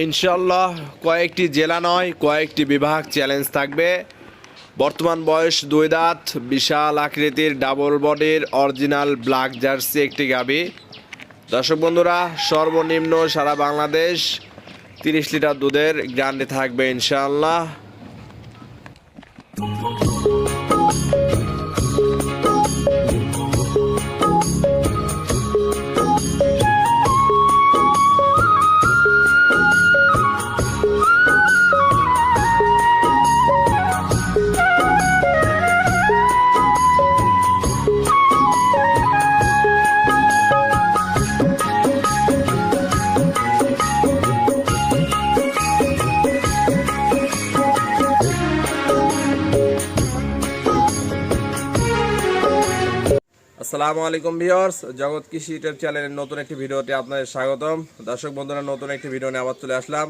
ইনশাল্লাহ কয়েকটি জেলা নয়, কয়েকটি বিভাগ চ্যালেঞ্জ থাকবে। বর্তমান বয়স দুই দাঁত, বিশাল আকৃতির ডাবল বডির অরিজিনাল ব্ল্যাক জার্সি একটি গাবি। দর্শক বন্ধুরা, সর্বনিম্ন সারা বাংলাদেশ তিরিশ লিটার দুধের গ্যারান্টি থাকবে ইনশাআল্লাহ। আসসালামু আলাইকুম ভিওর্স জগৎ কৃষি ইউটিউব চ্যানেলের নতুন একটি ভিডিওতে আপনাদের স্বাগতম। দর্শক বন্ধুরা, নতুন একটি ভিডিও নিয়ে আবার চলে আসলাম।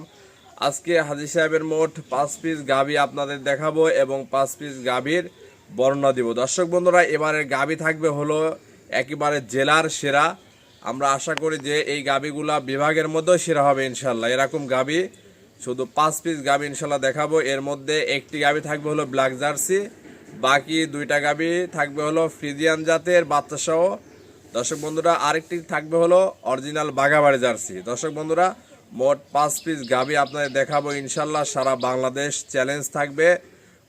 আজকে হাজি সাহেবের মোট পাঁচ পিস গাভি আপনাদের দেখাবো এবং পাঁচ পিস গাভীর বর্ণনা দিব। দর্শক বন্ধুরা, এবারের গাভি থাকবে হলো একেবারে জেলার সেরা। আমরা আশা করি যে এই গাভিগুলা বিভাগের মধ্যেও সেরা হবে ইনশাল্লাহ এরকম গাভি শুধু পাঁচ পিস গাভি ইনশাল্লাহ দেখাবো। এর মধ্যে একটি গাভি থাকবে হলো ব্ল্যাক জার্সি বাকি দুইটা গাভি থাকবে হলো ফ্রিজিয়ান জাতের বাচ্চা সহ। দর্শক বন্ধুরা, আরেকটি থাকবে হলো অরিজিনাল বাঘাবাড়ি জার্সি। দর্শক বন্ধুরা, মোট পাঁচ পিস গাভি আপনাদের দেখাবো ইনশাল্লাহ, সারা বাংলাদেশ চ্যালেঞ্জ থাকবে।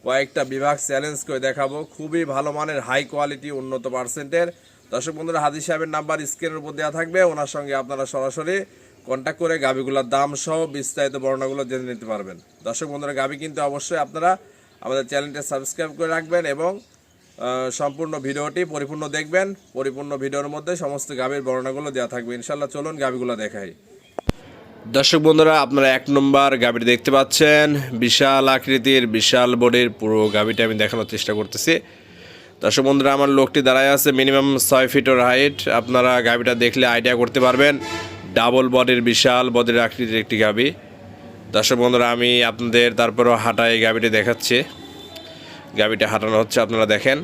কয়েকটা বিভাগ চ্যালেঞ্জ করে দেখাবো। খুবই ভালো মানের, হাই কোয়ালিটি, উন্নত পার্সেন্টের। দর্শক বন্ধুরা, হাজি সাহেবের নাম্বার স্ক্রিনের উপর দেওয়া থাকবে। ওনার সঙ্গে আপনারা সরাসরি কন্ট্যাক্ট করে গাভিগুলোর দাম সহ বিস্তারিত বর্ণনাগুলো জেনে নিতে পারবেন। দর্শক বন্ধুরা গাভি কিন্তু অবশ্যই আপনারা আমাদের চ্যানেলটা সাবস্ক্রাইব করে রাখবেন এবং সম্পূর্ণ ভিডিওটি পরিপূর্ণ দেখবেন। পরিপূর্ণ ভিডিওর মধ্যে সমস্ত গাভীর বর্ণনাগুলো দেওয়া থাকবে। ইনশাল্লাহ চলুন গাভীগুলো দেখাই। দর্শক বন্ধুরা, আপনারা এক নম্বর গাভীটি দেখতে পাচ্ছেন। বিশাল আকৃতির, বিশাল বডির পুরো গাভীটা আমি দেখানোর চেষ্টা করতেছি। দর্শক বন্ধুরা, আমার লোকটি দাঁড়ায় আছে মিনিমাম ছয় ফিটের হাইট। আপনারা গাভীটা দেখলে আইডিয়া করতে পারবেন। ডাবল বডির, বিশাল বডির আকৃতির একটি গাভী। দর্শক বন্ধুরা, আমি আপনাদের তারপরও হাঁটায় গাবিটি দেখাচ্ছি। গাবিটা হাঁটানো হচ্ছে, আপনারা দেখেন।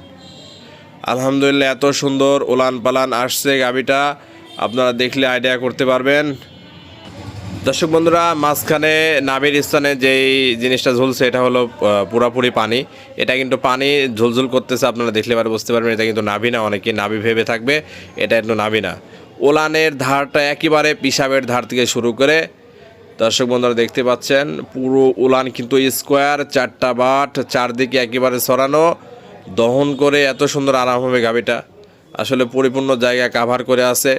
আলহামদুলিল্লাহ, এত সুন্দর ওলান পালান আসছে গাবিটা আপনারা দেখলে আইডিয়া করতে পারবেন। দর্শক বন্ধুরা, মাঝখানে নাভির স্থানে যেই জিনিসটা ঝুলছে, এটা হলো পুরাপুরি পানি। এটা কিন্তু পানি ঝুলঝুল করতেছে, আপনারা দেখলে পারে বুঝতে পারবেন, এটা কিন্তু নাভি না, অনেকে নাভি ভেবে থাকবে, এটা একটু নাভি না। ওলানের ধারটা একেবারে পিসাবের ধার থেকে শুরু করে দর্শক বন্ধুরা দেখতে পাচ্ছেন, পুরো উলান কিন্তু স্কোয়ার চারটা বাট, চারদিকে একেবারে সরানো। দহন করে এত সুন্দর আরাম হবে গাবিটা। আসলে পরিপূর্ণ জায়গা কাভার করে আছে।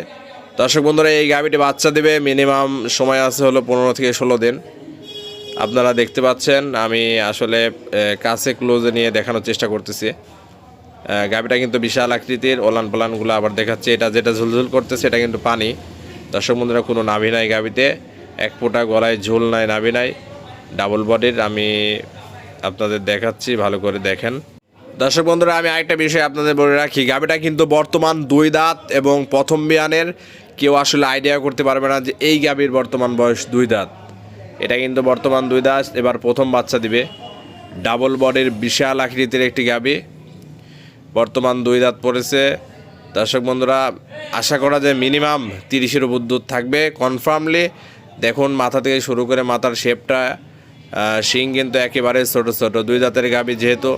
দর্শক বন্ধুরা, এই গাবিটি বাচ্চা দেবে মিনিমাম সময় আছে হলো পনেরো থেকে ষোলো দিন। আপনারা দেখতে পাচ্ছেন, আমি আসলে কাছে ক্লোজে নিয়ে দেখানোর চেষ্টা করতেছি। গাবিটা কিন্তু বিশাল আকৃতির, ওলান পালানগুলো আবার দেখাচ্ছে। এটা যেটা ঝুলঝুল করতেছে, এটা কিন্তু পানি। দর্শক বন্ধুরা, কোনো নাভি নাই গাবিতে। এক ফোঁটা গলায় ঝোল নাই, নাভি নাই ডাবল বডির আমি আপনাদের দেখাচ্ছি, ভালো করে দেখেন। দর্শক বন্ধুরা, আমি আরেকটা বিষয় আপনাদের বলে রাখি, গাবিটা কিন্তু বর্তমান দুই দাঁত এবং প্রথম বিয়ানের কেউ আসলে আইডিয়া করতে পারবে না যে এই গাবির বর্তমান বয়স দুই দাঁত। এটা কিন্তু বর্তমান দুই দাঁত, এবার প্রথম বাচ্চা দিবে। ডাবল বডির বিশাল আকৃতির একটি গাবি। বর্তমান দুই দাঁত পড়েছে। দর্শক বন্ধুরা, আশা করা যায় মিনিমাম তিরিশের উপর দুধ থাকবে। কনফার্মলি দেখুন, মাথা থেকে শুরু করে মাথার শেপটা শিং কিন্তু একেবারে ছোট ছোট। দুই দাঁতের গাবি যেহেতু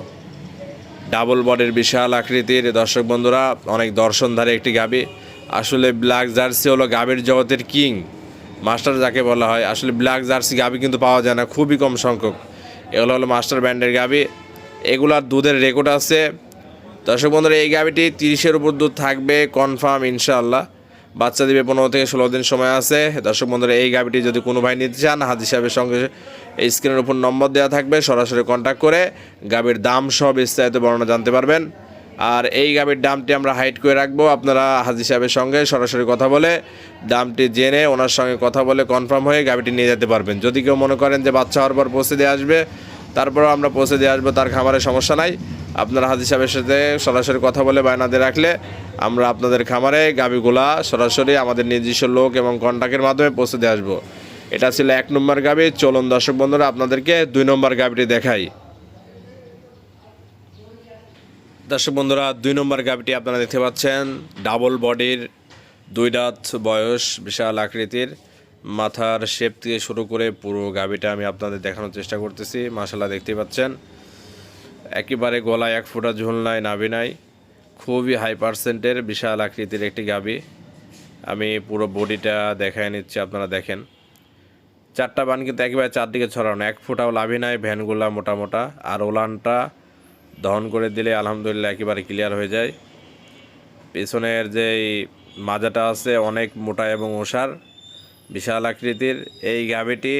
ডাবল বডির বিশাল আকৃতির। দর্শক বন্ধুরা, অনেক দর্শনধারী একটি গাবি আসলে ব্ল্যাক জার্সি হলো গাবির জগতের কিং। মাস্টার যাকে বলা হয়, আসলে ব্ল্যাক জার্সি গাবি কিন্তু পাওয়া যায় না, খুবই কম সংখ্যক। এগুলো হলো মাস্টার ব্র্যান্ডের গাবি এগুলার দুধের রেকর্ড আছে। দর্শক বন্ধুরা, এই গাবিটি তিরিশের উপর দুধ থাকবে, কনফার্ম, ইনশাআল্লাহ। বাচ্চা দিবে পনেরো থেকে ষোলো দিন সময় আছে। দর্শক বন্ধুরা, এই গাবিটি যদি কোনো ভাই নিতে চান হাজি সাহেবের সঙ্গে এই স্ক্রিনের উপর নম্বর দেওয়া থাকবে, সরাসরি কন্ট্যাক্ট করে গাবির দাম সহ বিস্তারিত বর্ণনা জানতে পারবেন। আর এই গাবির দামটি আমরা হাইট করে রাখব। আপনারা হাজি সাহেবের সঙ্গে সরাসরি কথা বলে দামটি জেনে ওনার সঙ্গে কথা বলে কনফার্ম হয়ে গাবিটি নিয়ে যেতে পারবেন। যদি কেউ মনে করেন যে বাচ্চা হওয়ার পর পৌঁছে দিয়ে আসবে, তারপরেও আমরা পৌঁছে দিয়ে আসব, তার খামারের সমস্যা নাই। আপনারা হাজি সাহেবের সাথে সরাসরি কথা বলে বায়না দিয়ে রাখলে আমরা আপনাদের খামারে গাবিগুলা সরাসরি আমাদের নিজস্ব লোক এবং কন্ট্যাক্টের মাধ্যমে পৌঁছে দিয়ে আসব। এটা ছিল এক নম্বর গাবি। চলুন দর্শক বন্ধুরা, আপনাদেরকে দুই নম্বর গাবিটি দেখাই। দর্শক বন্ধুরা, দুই নম্বর গাবিটি আপনারা দেখতে পাচ্ছেন। ডাবল বডির দুই দাঁত বয়স, বিশাল আকৃতির। মাথার শেপ থেকে শুরু করে পুরো গাবিটা আমি আপনাদের দেখানোর চেষ্টা করতেছি। মাসাল্লাহ দেখতে পাচ্ছেন। একেবারে গলায় এক ফোঁটা ঝুল নাই নাভি নাই। খুবই হাই পার্সেন্টের বিশাল আকৃতির একটি গাবি আমি পুরো বডিটা দেখায় নিচ্ছি, আপনারা দেখেন। চারটা বান কিন্তু একেবারে চারদিকে ছড়ানো। এক ফোঁটাও লাভই নাই, ভ্যানগুলা মোটা মোটা আর ওলানটা দহন করে দিলে আলহামদুলিল্লাহ একেবারে ক্লিয়ার হয়ে যায়। পেছনের যে মাজাটা আছে, অনেক মোটা এবং ওষার, বিশাল আকৃতির। এই গাবিটি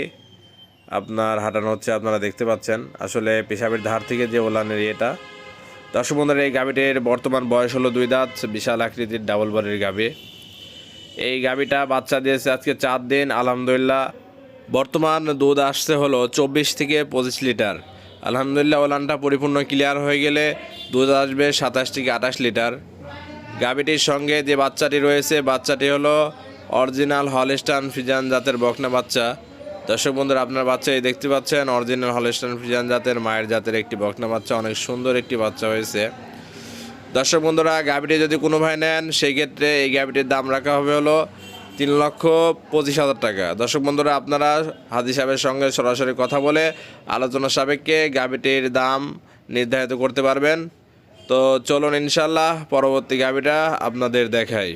আপনার হাঁটানো হচ্ছে, আপনারা দেখতে পাচ্ছেন। আসলে পেশাবের ধার থেকে যে ওলানের ইয়েটা। দর্শক বন্ধুরা, এই গাবিটির বর্তমান বয়স হলো দুই দাঁত, বিশাল আকৃতির ডাবল বাড়ির গাবি এই গাবিটা বাচ্চা দিয়েছে আজকে চার দিন, আলহামদুলিল্লাহ। বর্তমান দুধ আসছে হলো চব্বিশ থেকে পঁচিশ লিটার। আলহামদুলিল্লাহ, ওলানটা পরিপূর্ণ ক্লিয়ার হয়ে গেলে দুধ আসবে সাতাশ থেকে আঠাশ লিটার। গাবিটির সঙ্গে যে বাচ্চাটি রয়েছে, বাচ্চাটি হলো অরিজিনাল হলস্টান ফিজান জাতের বকনা বাচ্চা। দর্শক বন্ধুরা, আপনার বাচ্চা এই দেখতে পাচ্ছেন অরিজিনাল হলস্টান ফিজান জাতের, মায়ের জাতের একটি বকনা বাচ্চা, অনেক সুন্দর একটি বাচ্চা হয়েছে। দর্শক বন্ধুরা, গাভিটি যদি কোনো ভাই নেন সেই ক্ষেত্রে এই গাভিটির দাম রাখা হবে হলো তিন লক্ষ পঁচিশ হাজার টাকা। দর্শক বন্ধুরা, আপনারা হাজি সাহেবের সঙ্গে সরাসরি কথা বলে আলোচনা সাপেক্ষে গাভিটির দাম নির্ধারিত করতে পারবেন। তো চলুন ইনশাল্লাহ পরবর্তী গাভিটা আপনাদের দেখাই।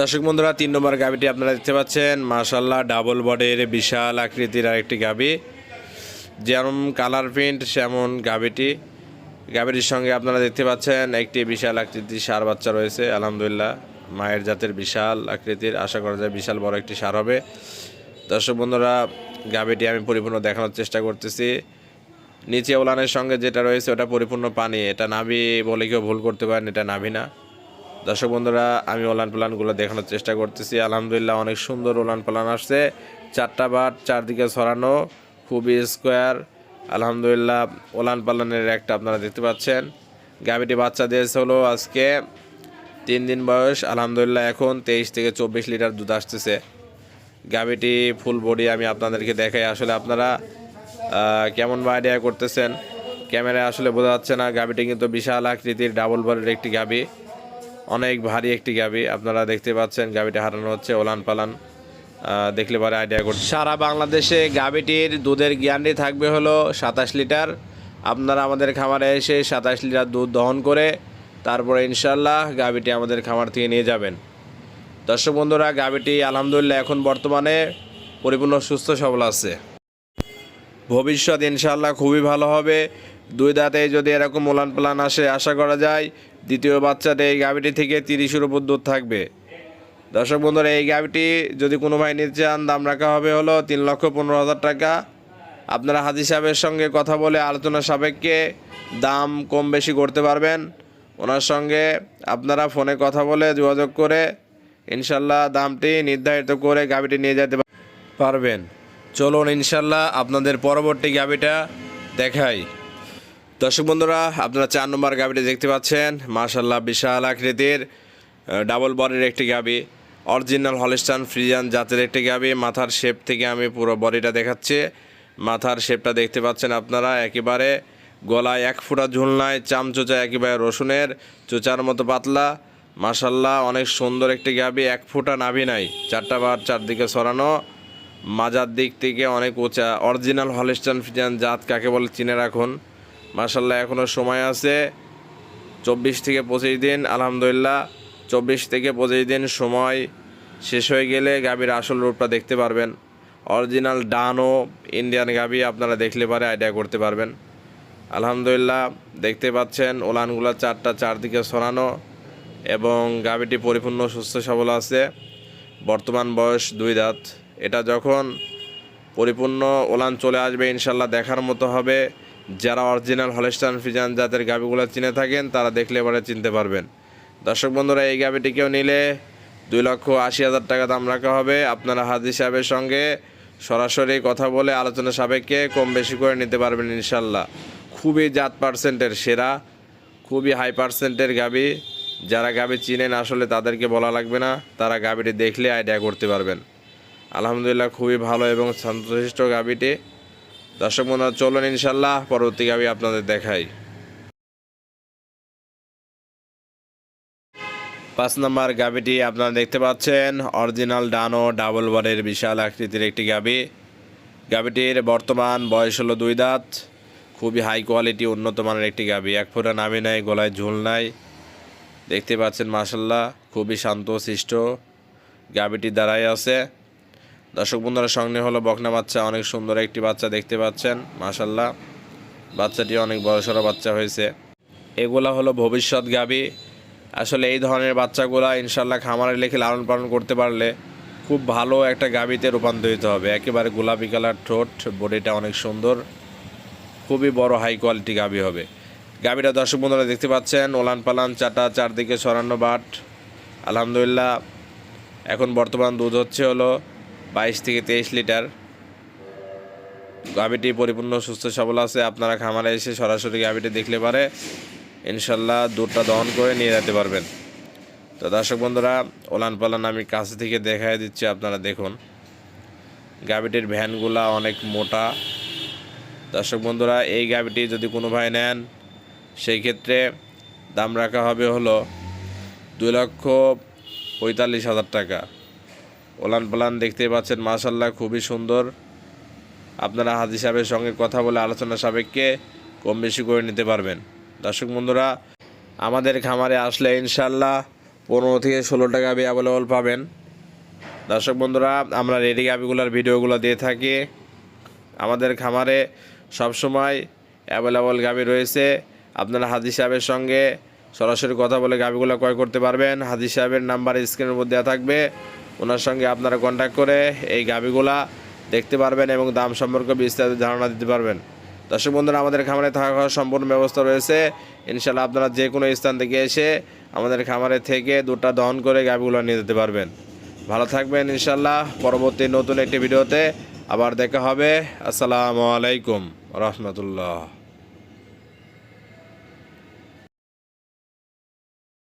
দর্শক বন্ধুরা, তিন নম্বর গাভিটি আপনারা দেখতে পাচ্ছেন। মাশাল্লাহ ডাবল বডির বিশাল আকৃতির আরেকটি গাবি। যেমন কালার প্রিন্ট সেমন গাভিটি গাভীটির সঙ্গে আপনারা দেখতে পাচ্ছেন, একটি বিশাল আকৃতির সার বাচ্চা রয়েছে। আলহামদুলিল্লাহ, মায়ের জাতের বিশাল আকৃতির। আশা করা যায় বিশাল বড় একটি সার হবে। দর্শক বন্ধুরা গাভীটি আমি পরিপূর্ণ দেখানোর চেষ্টা করতেছি। নিচে ওলানের সঙ্গে যেটা রয়েছে, ওটা পরিপূর্ণ পানি। এটা নাভি বলে কেউ ভুল করতে পারেন, এটা নাভি না। দর্শক বন্ধুরা, আমি ওলান পালানগুলো দেখানোর চেষ্টা করতেছি। আলহামদুলিল্লাহ অনেক সুন্দর ওলান পালান আসছে। চারটা বাট, চারদিকে ছড়ানো, খুবই স্কোয়ার আলহামদুলিল্লাহ ওলান পালানের একটা আপনারা দেখতে পাচ্ছেন। গাভিটি বাচ্চা দিয়েছে হলো আজকে। তিন দিন বয়স, আলহামদুলিল্লাহ এখন তেইশ থেকে চব্বিশ লিটার দুধ আসতেছে। গাভিটি ফুল বডি আমি আপনাদেরকে দেখাই। আসলে আপনারা কেমন আইডিয়া করতেছেন? ক্যামেরায় আসলে বোঝা যাচ্ছে না। গাভিটি কিন্তু বিশাল আকৃতির ডাবল বারের একটি গাভি। অনেক ভারী একটি গাভি আপনারা দেখতে পাচ্ছেন গাভিটি হারানো হচ্ছে ওলান পালান। দেখলে পরে আইডিয়া করতে সারা বাংলাদেশে গাভিটির দুধের গ্যারান্টি থাকবে হলো সাতাশ লিটার। আপনারা আমাদের খামারে এসে সাতাশ লিটার দুধ দহন করে তারপরে ইনশাল্লাহ গাভিটি আমাদের খামার থেকে নিয়ে যাবেন। দর্শক বন্ধুরা গাভিটি আলহামদুলিল্লাহ এখন বর্তমানে পরিপূর্ণ, সুস্থ, সবল আছে। ভবিষ্যৎ ইনশাল্লাহ খুবই ভালো হবে। দুই দাঁতে যদি এরকম মোলান প্লান আসে, আশা করা যায় দ্বিতীয় বাচ্চাতে এই গাভিটি থেকে তিরিশের উপর দুধ থাকবে। দর্শক বন্ধুরা, এই গাভিটি যদি কোনো ভাই নিতে চান, দাম রাখা হবে হলো তিন লক্ষ পনেরো হাজার টাকা। আপনারা হাজি সাহেবের সঙ্গে কথা বলে আলোচনা সাপেক্ষে দাম কম বেশি করতে পারবেন। ওনার সঙ্গে আপনারা ফোনে কথা বলে যোগাযোগ করে ইনশাল্লাহ দামটি নির্ধারিত করে গাভিটি নিয়ে যেতে পারবেন। চলুন ইনশাল্লাহ আপনাদের পরবর্তী গাভিটা দেখাই। দর্শক বন্ধুরা, আপনারা চার নম্বর গাভিটি দেখতে পাচ্ছেন। মাশাল্লাহ বিশাল আকৃতির ডাবল বডির একটি গাবি। অরিজিনাল হলিস্টান ফ্রিজান জাতের একটি গাভি মাথার শেপ থেকে আমি পুরো বডিটা দেখাচ্ছি। মাথার শেপটা দেখতে পাচ্ছেন আপনারা, একেবারে গলায় এক ফুটা ঝুলনায়, চামচোচা একেবারে রসুনের, চোচার মতো পাতলা। মাশাল্লাহ অনেক সুন্দর একটি গাবি, এক ফুটা নাভি নাই, চারটা বার চারদিকে সরানো। মাজার দিক থেকে অনেক উঁচা। অরিজিনাল হলিস্টান ফ্রিজান জাত কাকে বলে, চিনে রাখুন। মাশাল্লাহ এখনও সময় আছে। চব্বিশ থেকে পঁচিশ দিন, আলহামদুলিল্লাহ। চব্বিশ থেকে পঁচিশ দিন সময় শেষ হয়ে গেলে গাভীর আসল রূপটা দেখতে পারবেন। অরিজিনাল ডানো ইন্ডিয়ান গাভী আপনারা দেখলে পারে আইডিয়া করতে পারবেন। আলহামদুলিল্লাহ, দেখতে পাচ্ছেন ওলানগুলো চারটা চারদিকে সরানো এবং গাভীটি পরিপূর্ণ, সুস্থ, সবল আছে। বর্তমান বয়স দুই দাঁত। এটা যখন পরিপূর্ণ ওলান চলে আসবে ইনশাল্লাহ দেখার মতো হবে। যারা অরিজিনাল হলেস্টান ফিজান জাতের গাভিগুলো চিনে থাকেন, তারা দেখলে এবারে চিনতে পারবেন। দর্শক বন্ধুরা, এই গাভিটিকেও নিলে দুই লক্ষ আশি হাজার টাকা দাম রাখা হবে। আপনারা হাজি সাহেবের সঙ্গে সরাসরি কথা বলে আলোচনা সাপেক্ষে কম বেশি করে নিতে পারবেন ইনশাল্লাহ খুবই জাত পার্সেন্টের সেরা, খুবই হাই পার্সেন্টের গাভি যারা গাভি চিনেন, আসলে তাদেরকে বলা লাগবে না। তারা গাভিটি দেখলে আইডিয়া করতে পারবেন। আলহামদুলিল্লাহ, খুবই ভালো এবং শান্তশিষ্ট গাভিটি দর্শক বন্ধুরা, চলুন ইনশাল্লাহ পরবর্তী গাভি আপনাদের দেখাই। পাঁচ নম্বর গাবিটি আপনারা দেখতে পাচ্ছেন, অরিজিনাল ডানো ডাবল বারের বিশাল আকৃতির একটি গাবি। গাবিটির বর্তমান বয়স হলো দুই দাঁত, খুবই হাই কোয়ালিটি, উন্নত মানের একটি গাবি। এক ফোঁটা নামে নাই, গলায় ঝুল নাই। দেখতে পাচ্ছেন মাসাল্লাহ খুবই শান্ত শিষ্ট গাবিটি দাঁড়াই আছে। দর্শক বন্ধুরা সঙ্গে হলো বকনা বাচ্চা। অনেক সুন্দর একটি বাচ্চা দেখতে পাচ্ছেন মাসাল্লাহ বাচ্চাটি অনেক বড়সড় বাচ্চা হয়েছে। এগুলা হলো ভবিষ্যৎ গাবি। আসলে এই ধরনের বাচ্চাগুলা ইনশাল্লাহ খামারে লেখে লালন পালন করতে পারলে খুব ভালো একটা গাবিতে রূপান্তরিত হবে। একেবারে গোলাপি কালার ঠোঁট, বডিটা অনেক সুন্দর। খুবই বড় হাই কোয়ালিটি গাবি হবে। গাবিটা দর্শক বন্ধুরা দেখতে পাচ্ছেন ওলান পালান চাটা, চারদিকে সরানো বাট। আলহামদুলিল্লাহ, এখন বর্তমান দুধ হচ্ছে হলো বাইশ থেকে তেইশ লিটার। গাভিটি পরিপূর্ণ, সুস্থ, সবল আছে। আপনারা খামারে এসে সরাসরি গাভিটি দেখলে পারে ইনশাল্লাহ দুধটা দহন করে নিয়ে যেতে পারবেন। তো দর্শক বন্ধুরা ওলান পালান আমি কাছে থেকে দেখাই দিচ্ছি, আপনারা দেখুন। গাভিটির ভ্যানগুলা অনেক মোটা। দর্শক বন্ধুরা, এই গাভিটি যদি কোনো ভাই নেন, সেই ক্ষেত্রে দাম রাখা হবে হলো দুই লক্ষ পঁয়তাল্লিশ হাজার টাকা। ওলান পালান দেখতে পাচ্ছেন মাশাল্লাহ খুবই সুন্দর। আপনারা হাজি সাহেবের সঙ্গে কথা বলে আলোচনা সাপেক্ষে কম বেশি করে নিতে পারবেন। দর্শক বন্ধুরা, আমাদের খামারে আসলে ইনশাল্লাহ পনেরো থেকে ষোলো টাকা অ্যাভেলেবল পাবেন। দর্শক বন্ধুরা, আমরা রেডি গাবিগুলোর ভিডিওগুলো দিয়ে থাকি। আমাদের খামারে সবসময় অ্যাভেলেবল গাবি রয়েছে। আপনারা হাজি সাহেবের সঙ্গে সরাসরি কথা বলে গাবিগুলো ক্রয় করতে পারবেন। হাজি সাহেবের নাম্বার স্ক্রিনের উপর দেওয়া থাকবে। ওনার সঙ্গে আপনারা কন্ট্যাক্ট করে এই গাবিগুলা দেখতে পারবেন এবং দাম সম্পর্কে বিস্তারিত ধারণা দিতে পারবেন। দর্শক বন্ধুরা, আমাদের খামারে থাকা খাওয়ার সম্পূর্ণ ব্যবস্থা রয়েছে। ইনশাল্লাহ আপনারা যে কোনো স্থান থেকে এসে আমাদের খামারে থেকে দুটা দহন করে গাবিগুলো নিয়ে যেতে পারবেন। ভালো থাকবেন ইনশাল্লাহ পরবর্তী নতুন একটি ভিডিওতে আবার দেখা হবে। আসসালামু আলাইকুম। রহমতুল্লাহ।